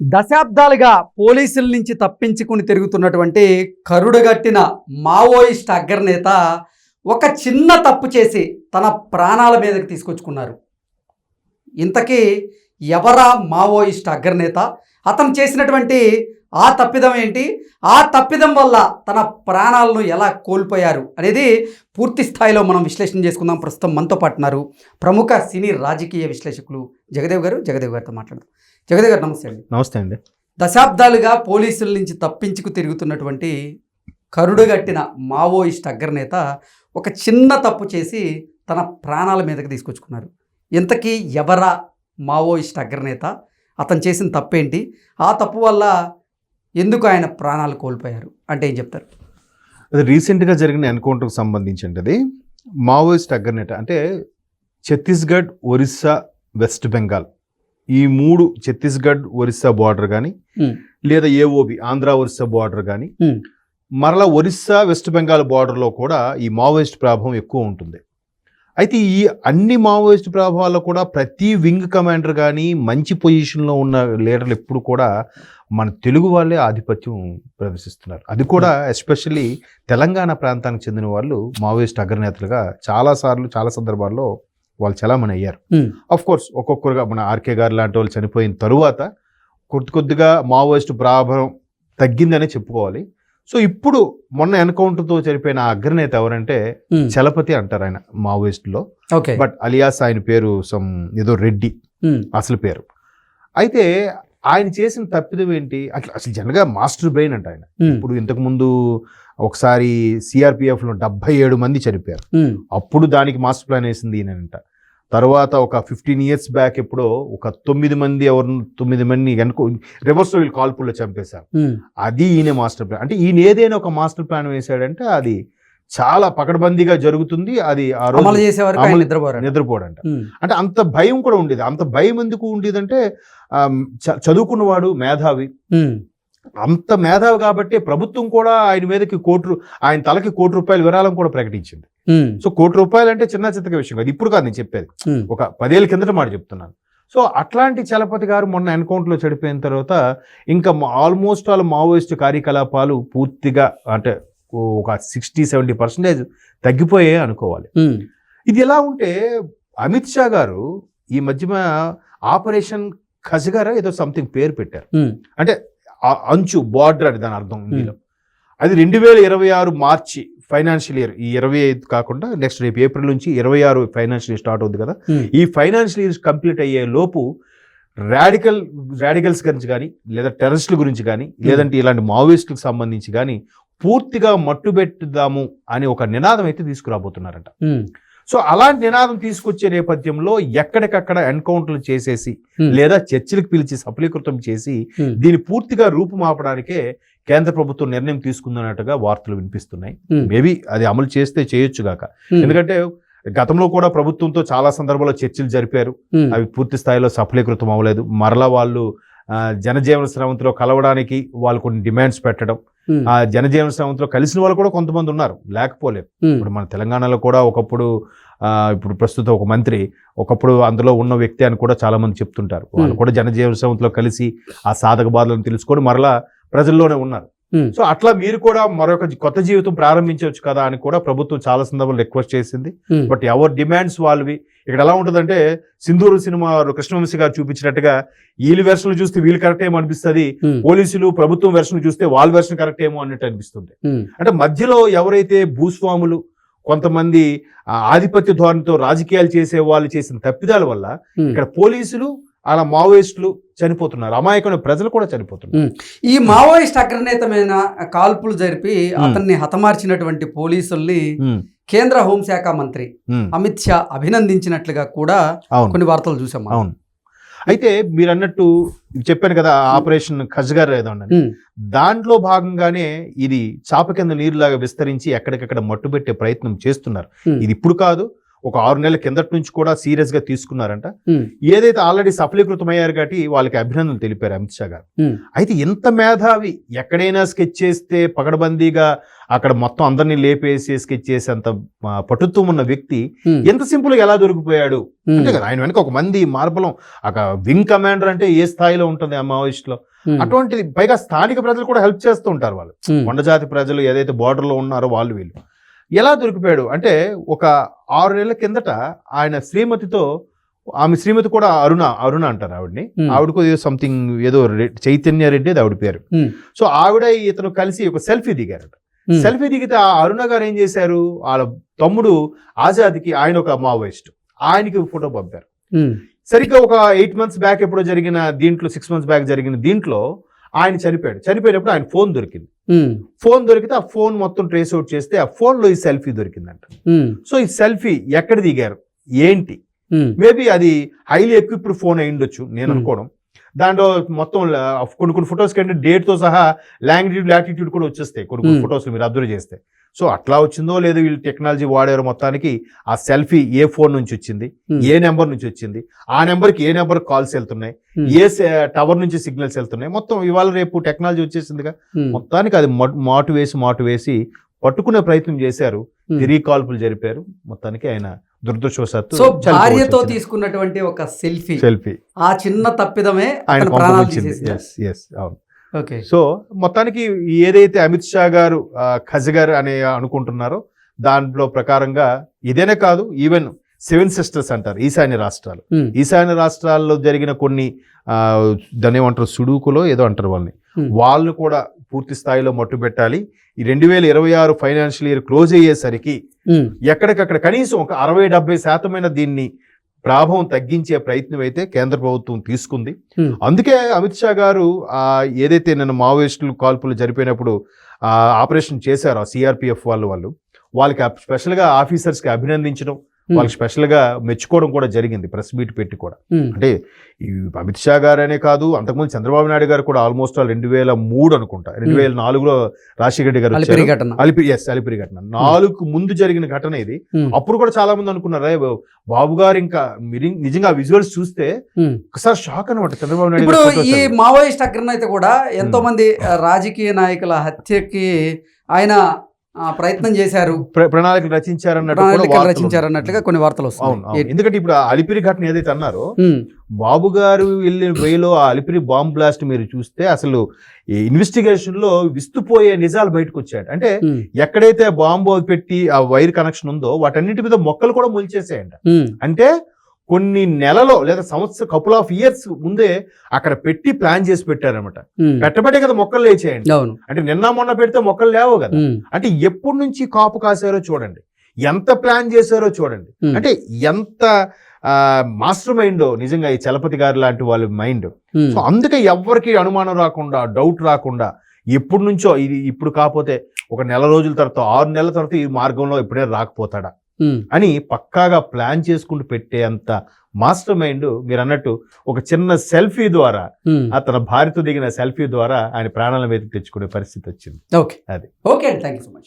దశాబ్దాలుగా పోలీసుల నుంచి తప్పించుకుని తిరుగుతున్నటువంటి కరుడుగట్టిన మావోయిస్ట్ అగ్రనేత ఒక చిన్న తప్పు చేసి తన ప్రాణాల మీదకి తీసుకొచ్చుకున్నారు. ఇంతకీ ఎవరా మావోయిస్ట్ అగ్రనేత? అతను చేసినటువంటి ఆ తప్పిదం ఏంటి? ఆ తప్పిదం వల్ల తన ప్రాణాలను ఎలా కోల్పోయారు అనేది పూర్తి స్థాయిలో మనం విశ్లేషణ చేసుకుందాం. ప్రస్తుతం మనతో పాటున్నారు ప్రముఖ సినీ రాజకీయ విశ్లేషకులు జగదేవ్ గారు. జగదేవ్ గారితో మాట్లాడదాం. జగదేవ్ గారు నమస్తే అండి. నమస్తే అండి. దశాబ్దాలుగా పోలీసుల నుంచి తప్పించుకు తిరుగుతున్నటువంటి కరుడుగట్టిన మావోయిస్ట్ అగ్రనేత ఒక చిన్న తప్పు చేసి తన ప్రాణాల మీదకి తీసుకొచ్చుకున్నారు. ఇంతకీ ఎవరా మావోయిస్ట్ అగ్రనేత? అతను చేసిన తప్పేంటి? ఆ తప్పు వల్ల ఎందుకు ఆయన ప్రాణాలు కోల్పోయారు? అంటే ఏం చెప్తారు? అది రీసెంట్గా జరిగిన ఎన్కౌంటర్కి సంబంధించినది మావోయిస్ట్ అగ్రనేట అంటే ఛత్తీస్గఢ్ ఒరిస్సా వెస్ట్ బెంగాల్ ఈ మూడు ఛత్తీస్గఢ్ ఒరిస్సా బార్డర్ కానీ. లేదా ఏఓబి ఆంధ్ర ఒరిస్సా బార్డర్ కానీ. మరలా ఒరిస్సా వెస్ట్ బెంగాల్ బార్డర్లో కూడా ఈ మావోయిస్ట్ ప్రభావం ఎక్కువ ఉంటుంది అయితే ఈ అన్ని మావోయిస్ట్ ప్రభావాల్లో కూడా ప్రతి వింగ్ కమాండర్ కానీ మంచి పొజిషన్లో ఉన్న లీడర్లు ఎప్పుడు కూడా మన తెలుగు వాళ్ళే ఆధిపత్యం ప్రదర్శిస్తున్నారు అది కూడా ఎస్పెషల్లీ తెలంగాణ ప్రాంతానికి చెందిన వాళ్ళు మావోయిస్ట్ అగ్రనేతలుగా చాలా సార్లు చాలా సందర్భాల్లో వాళ్ళు చలామణి అయ్యారు. అఫ్ కోర్స్ ఒక్కొక్కరుగా మన ఆర్కే గారు లాంటి వాళ్ళు చనిపోయిన తరువాత కొద్ది కొద్దిగా మావోయిస్ట్ ప్రభావం తగ్గిందనే చెప్పుకోవాలి. సో ఇప్పుడు మొన్న ఎన్కౌంటర్తో చనిపోయిన ఆ అగ్రనేత ఎవరంటే చలపతి అంటారు ఆయన మావోయిస్టులో. బట్ అలియాస్ ఆయన పేరు సమ్ ఏదో రెడ్డి అసలు పేరు. అయితే ఆయన చేసిన తప్పిదం ఏంటి అట్లా అసలు జనరల్గా మాస్టర్ బ్రెయిన్ అంట ఆయన. ఇప్పుడు ఇంతకు ముందు ఒకసారి సిఆర్పిఎఫ్లో డెబ్బై ఏడు మంది చనిపోయారు. అప్పుడు దానికి మాస్టర్ ప్లాన్ వేసింది ఈయనంట. తర్వాత ఒక ఫిఫ్టీన్ ఇయర్స్ బ్యాక్ ఎప్పుడో ఒక తొమ్మిది మంది ఎవరు తొమ్మిది మంది వెనుక రివర్స్ వీళ్ళు కాల్పుల్లో చంపేశారు. అది ఈయన మాస్టర్ ప్లాన్ అంటే ఈయన ఏదైనా ఒక మాస్టర్ ప్లాన్ వేశాడంటే అది చాలా పకడ్బందీగా జరుగుతుంది. అది ఆ రోజు నిద్రపోడంట. అంటే అంత భయం కూడా ఉండేది. అంత భయం ఎందుకు ఉండేదంటే చదువుకున్నవాడు మేధావి. అంత మేధావి కాబట్టి ప్రభుత్వం కూడా ఆయన మీదకి కోటి ఆయన తలకి కోటి రూపాయలు విరాళం కూడా ప్రకటించింది. సో కోటి రూపాయలు అంటే చిన్న చిత్తక విషయం కాదు. ఇప్పుడు కాదు నేను చెప్పేది. ఒక పదేళ్ళ కిందట మాట చెప్తున్నాను. సో అట్లాంటి చలపతి గారు మొన్న ఎన్కౌంటర్లో చనిపోయిన తర్వాత ఇంకా ఆల్మోస్ట్ ఆల్ మావోయిస్ట్ కార్యకలాపాలు పూర్తిగా అంటే ఒక సిక్స్టీ సెవెంటీ పర్సెంటేజ్ తగ్గిపోయాయి అనుకోవాలి. ఇది ఎలా ఉంటే అమిత్ షా గారు ఈ మధ్య ఆపరేషన్ ఖజగారా ఏదో సంథింగ్ పేరు పెట్టారు. అంటే అంచు బార్డర్ అని దాని అర్థం హిందీలో అది రెండు వేల ఇరవై ఆరు మార్చి ఫైనాన్షియల్ ఇయర్ ఈ ఇరవై ఐదు కాకుండా నెక్స్ట్ రేపు ఏప్రిల్ నుంచి ఇరవై ఆరు ఫైనాన్షియల్ ఇయర్ స్టార్ట్ అవుతుంది కదా. ఉమ్, ఈ ఫైనాన్షియల్ ఇయర్ కంప్లీట్ అయ్యే లోపు రాడికల్ రాడికల్స్ గురించి కానీ లేదా టెర్రరిస్టుల గురించి కానీ లేదంటే ఇలాంటి మావోయిస్టులకు సంబంధించి కానీ పూర్తిగా మట్టుబెట్టుదాము అని ఒక నినాదం అయితే తీసుకురాబోతున్నారట. సో అలాంటి నినాదం తీసుకొచ్చే నేపథ్యంలో ఎక్కడికక్కడ ఎన్కౌంటర్లు చేసేసి ఉమ్, లేదా చర్చలకు పిలిచి సఫలీకృతం చేసి ఉమ్, దీన్ని పూర్తిగా రూపుమాపడానికే కేంద్ర ప్రభుత్వం నిర్ణయం తీసుకుందన్నట్టుగా వార్తలు వినిపిస్తున్నాయి. ఉమ్, మేబీ అది అమలు చేస్తే చేయొచ్చు గాక. ఎందుకంటే గతంలో కూడా ప్రభుత్వంతో చాలా సందర్భాల్లో చర్చలు జరిపారు. అవి పూర్తి స్థాయిలో సఫలీకృతం అవ్వలేదు. మరలా వాళ్ళు జనజీవన స్రవంతిలో కలవడానికి వాళ్ళు కొన్ని డిమాండ్స్ పెట్టడం ఆ జనజీవన స్రవంతిలో కలిసిన వాళ్ళు కూడా కొంతమంది ఉన్నారు. లేకపోలేదు. ఇప్పుడు మన తెలంగాణలో కూడా ఒకప్పుడు ఆ, ఇప్పుడు ప్రస్తుతం ఒక మంత్రి ఒకప్పుడు అందులో ఉన్న వ్యక్తి అని కూడా చాలా మంది చెప్తుంటారు. వాళ్ళు. కూడా జనజీవన స్రవంతిలో కలిసి ఆ సాధక బాధలను తెలుసుకొని మరలా ప్రజల్లోనే ఉన్నారు. సో అట్లా మీరు కూడా మరొక కొత్త జీవితం ప్రారంభించవచ్చు కదా అని కూడా ప్రభుత్వం చాలా సందర్భాలు రిక్వెస్ట్ చేసింది. ఉమ్, బట్ ఎవరి డిమాండ్స్ వాళ్ళవి? ఇక్కడ ఎలా ఉంటుందంటే సింధూరు సినిమా కృష్ణవంశీ గారు చూపించినట్టుగా వీళ్ళ వెర్షన్లు చూస్తే వీళ్ళు కరెక్ట్ ఏమో అనిపిస్తుంది. ఉమ్, పోలీసులు ప్రభుత్వం వెర్షన్ చూస్తే వాళ్ళ వెర్షన్ కరెక్ట్ ఏమో అన్నట్టు అనిపిస్తుంది అంటే మధ్యలో ఎవరైతే భూస్వాములు కొంతమంది ఆధిపత్య ధోరణితో రాజకీయాలు చేసే వాళ్ళు చేసిన తప్పిదాల వల్ల. ఇక్కడ పోలీసులు అలా మావోయిస్టులు చనిపోతున్నారు. అమాయకమైన ప్రజలు కూడా చనిపోతున్నారు. ఈ మావోయిస్ట్ అగ్రనేతమైన కాల్పులు జరిపి. అతన్ని హతమార్చినటువంటి పోలీసుల్ని కేంద్ర హోంశాఖ మంత్రి అమిత్ షా అభినందించినట్లుగా కూడా కొన్ని వార్తలు చూసాం. అవును. అయితే మీరు అన్నట్టు చెప్పాను కదా ఆపరేషన్ ఖజ్గార్ ఏదో దాంట్లో భాగంగానే ఇది చాప కింద నీరులాగా విస్తరించి ఎక్కడికక్కడ మట్టుబెట్టే ప్రయత్నం చేస్తున్నారు. ఇది ఇప్పుడు కాదు ఒక ఆరు నెలల కిందటి నుంచి కూడా సీరియస్గా తీసుకున్నారంట. ఏదైతే ఆల్రెడీ సఫలీకృతమయ్యారు కాబట్టి వాళ్ళకి అభినందనలు తెలిపారు అమిత్ షా గారు. అయితే ఇంత మేధావి ఎక్కడైనా స్కెచ్ చేస్తే పగడబందీగా అక్కడ మొత్తం అందరినీ లేపేసి స్కెచ్ చేసేంత పటుత్వం ఉన్న వ్యక్తి ఎంత సింపుల్గా ఎలా దొరికిపోయాడు? అంతే కదా ఆయన వెనక ఒక మంది మార్బలం ఒక వింగ్ కమాండర్ అంటే ఏ స్థాయిలో ఉంటుంది ఆ మావోయిస్ట్లో ఉమ్, అటువంటిది. పైగా స్థానిక ప్రజలు కూడా హెల్ప్ చేస్తూ ఉంటారు వాళ్ళు. కొండజాతి ప్రజలు ఏదైతే border లో ఉన్నారో వాళ్ళు వీళ్ళు. ఎలా దొరికిపోయాడు? అంటే ఒక ఆరు నెలల కిందట ఆయన శ్రీమతితో ఆమె శ్రీమతి కూడా అరుణ అరుణ అంటారు ఆవిడని. ఆవిడకు ఏదో సంథింగ్ ఏదో చైతన్య రెడ్డి అది ఆవిడ పేరు. సో ఆవిడ ఇతను కలిసి ఒక సెల్ఫీ దిగారట. సెల్ఫీ దిగితే ఆ అరుణ గారు ఏం చేశారు? వాళ్ళ తమ్ముడు ఆజాద్కి ఆయన ఒక మావోయిస్ట్. ఆయనకి ఫోటో పంపారు. సరిగ్గా ఒక ఎయిట్ మంత్స్ బ్యాక్ ఎప్పుడో జరిగిన దీంట్లో సిక్స్ మంత్స్ బ్యాక్ జరిగిన దీంట్లో ఆయన చనిపోయాడు. చనిపోయినప్పుడు ఆయన ఫోన్ దొరికింది. ఫోన్ దొరికితే ఆ ఫోన్ మొత్తం ట్రేస్ అవుట్ చేస్తే ఆ phone లో ఈ సెల్ఫీ దొరికిందంట. సో ఈ సెల్ఫీ ఎక్కడ దిగారు? ఏంటి? మేబీ అది హైలీ ఎక్విప్డ్ ఫోన్ అయి ఉండొచ్చు నేను. అనుకోవడం. దాంట్లో మొత్తం కొన్ని కొన్ని ఫొటోస్ కంటే డేట్తో సహా లాంగిట్యూడ్ లాటిట్యూడ్ కూడా వచ్చేస్తాయి కొన్ని కొన్ని. ఫొటోస్ మీరు అబ్జర్వ్ చేస్తే. సో అట్లా వచ్చిందో లేదో వీళ్ళు టెక్నాలజీ వాడారో మొత్తానికి ఆ సెల్ఫీ ఏ ఫోన్ నుంచి వచ్చింది ఏ నెంబర్ నుంచి వచ్చింది ఆ నెంబర్కి ఏ నెంబర్ కాల్స్ వెళ్తున్నాయి ఏ టవర్ నుంచి సిగ్నల్స్ వెళ్తున్నాయి మొత్తం ఇవాళ రేపు టెక్నాలజీ వచ్చేసిందిగా. మొత్తానికి అది మట్- వేసి మాటు వేసి పట్టుకునే ప్రయత్నం చేశారు. తిరిగి కాల్పులు జరిపారు. మొత్తానికి ఆయన దురదృష్టవశాత్తు సో భార్యతో. తీసుకున్నటువంటి ఒక సెల్ఫీ. సెల్ఫీ. ఆ చిన్న తప్పిదమే ఆయన అవును. సో మొత్తానికి ఏదైతే అమిత్ షా గారు ఖజ్గర్ అనే అనుకుంటున్నారో దాంట్లో ప్రకారంగా ఇదేనే కాదు ఈవెన్ సెవెన్ సిస్టర్స్ అంటారు ఈశాన్య రాష్ట్రాలు. ఈశాన్య రాష్ట్రాల్లో జరిగిన కొన్ని ఆ, దాన్ని ఏమంటారు సుడూకులో ఏదో అంటారు వాళ్ళని. వాళ్ళు కూడా పూర్తి స్థాయిలో మట్టు పెట్టాలి ఈ రెండు వేల ఇరవై ఆరు ఫైనాన్షియల్ ఇయర్ క్లోజ్ అయ్యేసరికి ఎక్కడికక్కడ కనీసం ఒక అరవై డెబ్బై శాతమైన దీన్ని ప్రాభవం తగ్గించే ప్రయత్నం అయితే కేంద్ర ప్రభుత్వం తీసుకుంది. అందుకే అమిత్ షా గారు ఆ, ఏదైతే నేను మావోయిస్టులు కాల్పులు జరిపినప్పుడు ఆ, ఆపరేషన్ చేశారో సిఆర్పిఎఫ్ వాళ్ళు వాళ్ళు వాళ్ళకి స్పెషల్గా ఆఫీసర్స్కి అభినందించడం ఉమ్, వాళ్ళకి స్పెషల్గా మెచ్చుకోవడం కూడా జరిగింది ప్రెస్ మీట్ పెట్టి కూడా. ఉమ్, అంటే అమిత్ షా గారనే కాదు అంతకుముందు చంద్రబాబు నాయుడు గారు కూడా ఆల్మోస్ట్ ఆల్ రెండు వేల మూడు అనుకుంటా రెండు వేల నాలుగులో రాజశేఖర రెడ్డి గారు అలిపిరి వచ్చారు. ఘటన. అలిపిరి ఎస్ అలిపిరి ఘటన. నాలుగు ముందు జరిగిన ఘటన ఇది. అప్పుడు కూడా చాలా మంది అనుకున్నారు "రే బాబు గారు ఇంకా నిజంగా విజువల్స్ చూస్తే. ఒకసారి షాక్ అనమాట చంద్రబాబు నాయుడు ఇప్పుడు ఈ. మావోయిస్ట్ అగ్రహం అయితే కూడా ఎంతో మంది రాజకీయ నాయకుల హత్యకి ఆయన ప్రయత్నం చేశారు. ప్ర- ప్రణాళికలు కూడా ప్రణాళికలు ఉన్నాయి. కొన్ని వార్తలు. వస్తున్నాయి. ఎందుకంటే ఇప్పుడు ఆ అలిపిరి ఘటన ఏదైతే అన్నారో బాబు గారు వెళ్ళిన వేలో ఆ అలిపిరి బాంబ్ బ్లాస్ట్ మీరు చూస్తే అసలు ఈ ఇన్వెస్టిగేషన్లో విస్తుపోయే నిజాలు బయటకు వచ్చాయి అంటే ఎక్కడైతే బాంబు పెట్టి ఆ వైర్ కనెక్షన్ ఉందో వాటన్నిటి మీద మొక్కలు కూడా మొలిచేసేయండి ఉమ్, అంటే కొన్ని నెలలో లేదా సంవత్సరం కపుల్ ఆఫ్ ఇయర్స్ ముందే అక్కడ పెట్టి ప్లాన్ చేసి పెట్టారనమాట ఉమ్. పెట్టబట్టే కదా మొక్కలు లేచేయండి. అంటే నిన్న మొన్న పెడితే మొక్కలు లేవు కదా. అంటే ఎప్పటి నుంచి కాపు కాసారో చూడండి. ఎంత ప్లాన్ చేశారో చూడండి. అంటే ఎంత మాస్టర్ మైండ్ నిజంగా ఈ చలపతి గారు లాంటి వాళ్ళ మైండ్ సో అందుకే ఎవరికి అనుమానం రాకుండా డౌట్ రాకుండా ఎప్పటి నుంచో ఇది ఇప్పుడు కాకపోతే ఒక నెల రోజుల తర్వాత ఆరు నెలల తర్వాత ఈ మార్గంలో ఎప్పుడే రాకపోతాడా? అని పక్కాగా ప్లాన్ చేసుకుంటూ పెట్టే అంత మాస్టర్ మైండ్ మీరు అన్నట్టు ఒక చిన్న సెల్ఫీ ద్వారా ఉమ్. ఆ తన భార్యతో దిగిన సెల్ఫీ ద్వారా ఆయన ప్రాణాల మీదకి తెచ్చుకునే పరిస్థితి వచ్చింది. ఓకే. అది. ఓకే అండి. Thank you so much.